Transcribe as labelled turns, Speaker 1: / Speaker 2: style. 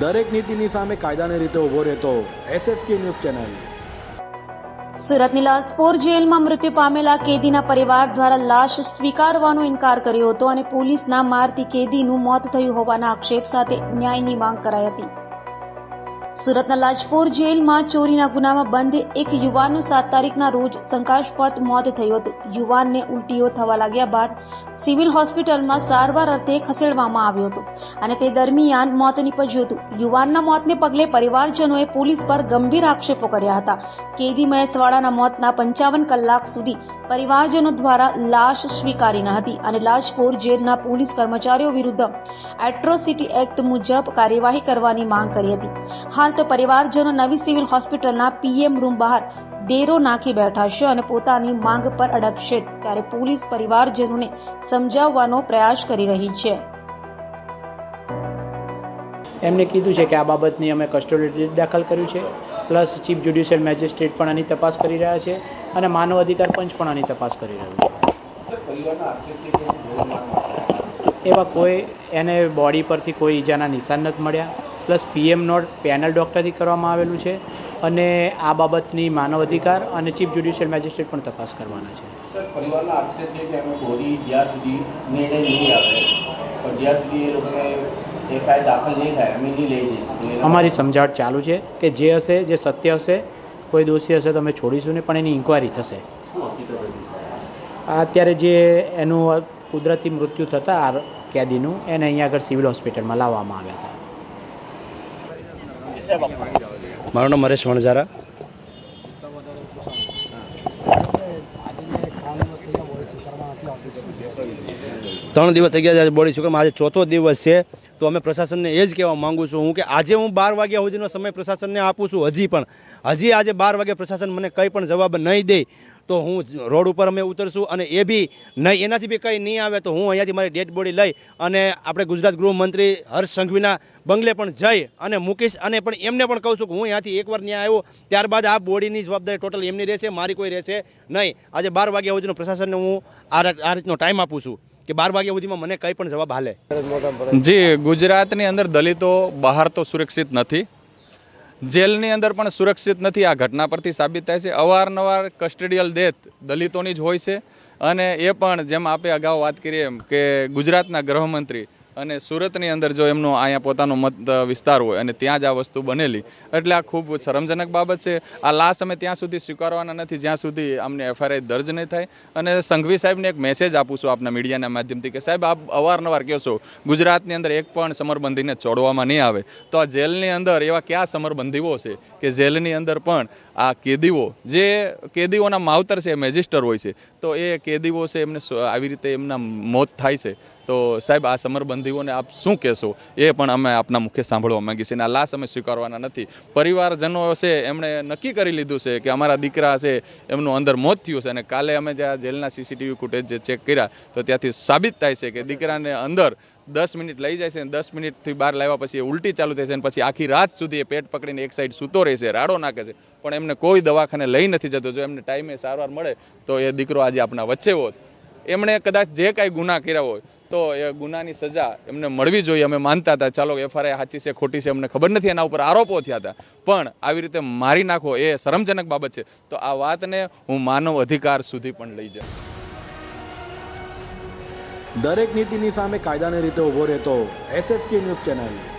Speaker 1: દરેક નીતિની સામે કાયદાની રીતે ઊભો રહેતો એસએસકે ન્યૂઝ ચેનલ.
Speaker 2: સુરતની લાજપોર જેલમાં મૃત્યુ પામેલા કેદીના પરિવાર દ્વારા લાશ સ્વીકારવાનો ઇનકાર કર્યો હતો અને પોલીસના મારતી કેદીનું મોત થયું હોવાના આક્ષેપ સાથે ન્યાયની માંગ કરાઈ હતી. સુરતના લાજપોર જેલમાં ચોરીના ગુનામાં બંધ એક યુવાનનું સાત તારીખના રોજ શંકાસ્પદ મોત થયું હતું. યુવાનને ઉલટીઓ થવા લાગ્યા બાદ સિવિલ હોસ્પિટલમાં સારવાર અર્થે ખસેડવામાં આવ્યો હતો અને તે દરમિયાન મોત નીપજ્યું હતું. યુવાનના મોતને પગલે પરિવારજનોએ પોલીસ પર ગંભીર આક્ષેપો કર્યા હતા. કેદી મહેશવાડાના મોતના પંચાવન કલાક સુધી પરિવારજનો દ્વારા લાશ સ્વીકારી ન હતી અને લાજપોર જેલના પોલીસ કર્મચારીઓ વિરુદ્ધ એટ્રોસિટી એક્ટ મુજબ કાર્યવાહી કરવાની માંગ કરી હતી. હાલ તો પરિવારજનો નવી સિવિલ હોસ્પિટલના પીએમ રૂમ બહાર ડેરો નાખી બેઠા છે અને પોતાની માંગ પર અડકશે ત્યારે પોલીસ પરિવારજનોને સમજાવવાનો પ્રયાસ કરી રહી છે.
Speaker 3: એમને કીધું છે કે આ બાબતની અમે કસ્ટોડિયલ દાખલ કર્યું છે, પ્લસ ચીફ જ્યુડિશિયલ મેજિસ્ટ્રેટ પણ આની તપાસ કરી રહ્યા છે અને માનવ અધિકાર પંચ પણ આની તપાસ કરી રહ્યું છે. એવા કોઈ એને બોડી પરથી કોઈ ઈજાના નિશાન નથી મળ્યા. પ્લસ પીએમ નોટ પેનલ ડૉક્ટરથી કરવામાં આવેલું છે અને આ બાબતની માનવ અધિકાર અને ચીફ જ્યુડિશિયલ મેજિસ્ટ્રેટ પણ તપાસ કરવાના છે.
Speaker 4: પરિવારનો આક્ષેપ છે કે અમે બોડી જ્યાં સુધી નિર્ણય નહીં આવે પણ જ્યાં સુધી એ લોકોને એફઆઈઆર દાખલ નહીં થાય અમે નહીં લઈ જઈશું.
Speaker 3: અમારી સમજાવટ ચાલુ છે કે જે હશે જે સત્ય હશે કોઈ દોષી હશે તો અમે છોડીશું નહીં પણ એની ઇન્કવાયરી થશે. અત્યારે જે એનું કુદરતી મૃત્યુ થતાં આ કેદીનું એને અહીંયા આગળ સિવિલ હોસ્પિટલમાં લાવવામાં આવ્યા હતા.
Speaker 5: મારું નામ હરેશ વણઝારા. ત્રણ દિવસ થઈ ગયા છે બોડી શુક્રમાં આજે ચોથો દિવસ છે, તો અમે પ્રશાસનને એ જ કહેવા માંગુ છું હું કે આજે હું બાર વાગ્યા સુધીનો સમય પ્રશાસનને આપું છું, હજી પણ. હજી આજે બાર વાગે પ્રશાસન મને કંઈ પણ જવાબ નહીં દે. તો હું રોડ ઉપર અમે ઉતરશું અને એ બી નહીં, એનાથી બી કંઈ નહીં આવે તો હું અહીંયાથી મારી ડેડ બોડી લઈ અને આપણે ગુજરાત ગૃહમંત્રી હર્ષ સંઘવીના બંગલે પણ જઈ અને મૂકીશ અને પણ એમને પણ કહું છું કે હું અહીંયાથી એકવાર ત્યાં આવ્યો, ત્યારબાદ આ બોડીની જવાબદારી ટોટલ એમની રહેશે, મારી કોઈ રહેશે નહીં. આજે બાર વાગ્યા સુધીનું પ્રશાસનને હું આ રીતનો ટાઈમ આપું છું કે બાર વાગ્યા સુધીમાં મને કંઈ પણ જવાબ હાલે.
Speaker 6: જી, ગુજરાતની અંદર દલિતો બહાર તો સુરક્ષિત નથી. જેલની અંદર પણ સુરક્ષિત નથી. આ ઘટના પરથી સાબિત થાય છે. અવારનવાર કસ્ટડિયલ ડેથ દલિતોની જ હોય છે. અને એ પણ જેમ આપે અગાઉ વાત કરીએ એમ કે ગુજરાતના ગૃહમંત્રી અને સુરતની અંદર જો એમનો અહીંયા પોતાનો મત વિસ્તાર હોય અને ત્યાં જ આ વસ્તુ બનેલી. એટલે આ ખૂબ શરમજનક બાબત છે. આ લાશ અમે ત્યાં સુધી સ્વીકારવાના નથી. જ્યાં સુધી અમને એફઆઈઆર દર્જ નહીં થાય. અને સંઘવી સાહેબને એક મેસેજ આપું છું આપના મીડિયાના માધ્યમથી કે, સાહેબ, આપ અવારનવાર કહો છો, ગુજરાતની અંદર એક પણ સમરબંધીને છોડવામાં નહીં આવે. તો આ જેલની અંદર એવા કયા સમરબંધીઓ છે કે જેલની અંદર પણ આ કેદીઓ, જે કેદીઓના માવતર છે, મેજિસ્ટર હોય છે, તો એ કેદીઓ છે એમને આવી રીતે એમના મોત થાય છે. તો સાહેબ, આ સમરબંધીઓને આપ શું કહેશો? એ પણ અમે આપના મુખે સાંભળવા માંગીએ છીએ અને આ લાશ અમે સ્વીકારવાના નથી. પરિવારજનો છે, એમણે નક્કી કરી લીધું છે કે અમારા દીકરા છે, એમનું અંદર મોત થયું છે અને કાલે અમે જ્યાં જેલના સીસીટીવી ફૂટેજ જે ચેક કર્યા, તો ત્યાંથી સાબિત થાય છે કે દીકરાને અંદર દસ મિનિટ લઈ જાય છે અને દસ મિનિટથી બહાર લાવ્યા પછી એ ઉલટી ચાલુ થાય છે અને પછી આખી રાત સુધી એ પેટ પકડીને એક સાઈડ સૂતો રહે છે, રાડો નાખે છે. પણ એમને કોઈ દવાખાને લઈ નથી જતો. જો એમને ટાઈમે સારવાર મળે, તો એ દીકરો આજે આપણા વચ્ચે હોત. એમણે કદાચ જે કાંઈ ગુના કર્યા હોય, તો એ ગુનાની સજા એમને મળવી જોઈએ, અમે માનતા હતા. ચાલો, એફઆરઆઈ સાચી છે, ખોટી છે, અમને ખબર નથી, એના ઉપર આરોપો થયા હતા. પણ આવી રીતે મારી નાખો, એ શરમજનક બાબત છે. તો આ વાતને હું માનવ અધિકાર સુધી પણ લઈ જાઉં.
Speaker 1: દરેક નીતિની સામે કાયદાની રીતે ઊભો રહેતો એસએસકે ન્યૂઝ ચેનલ.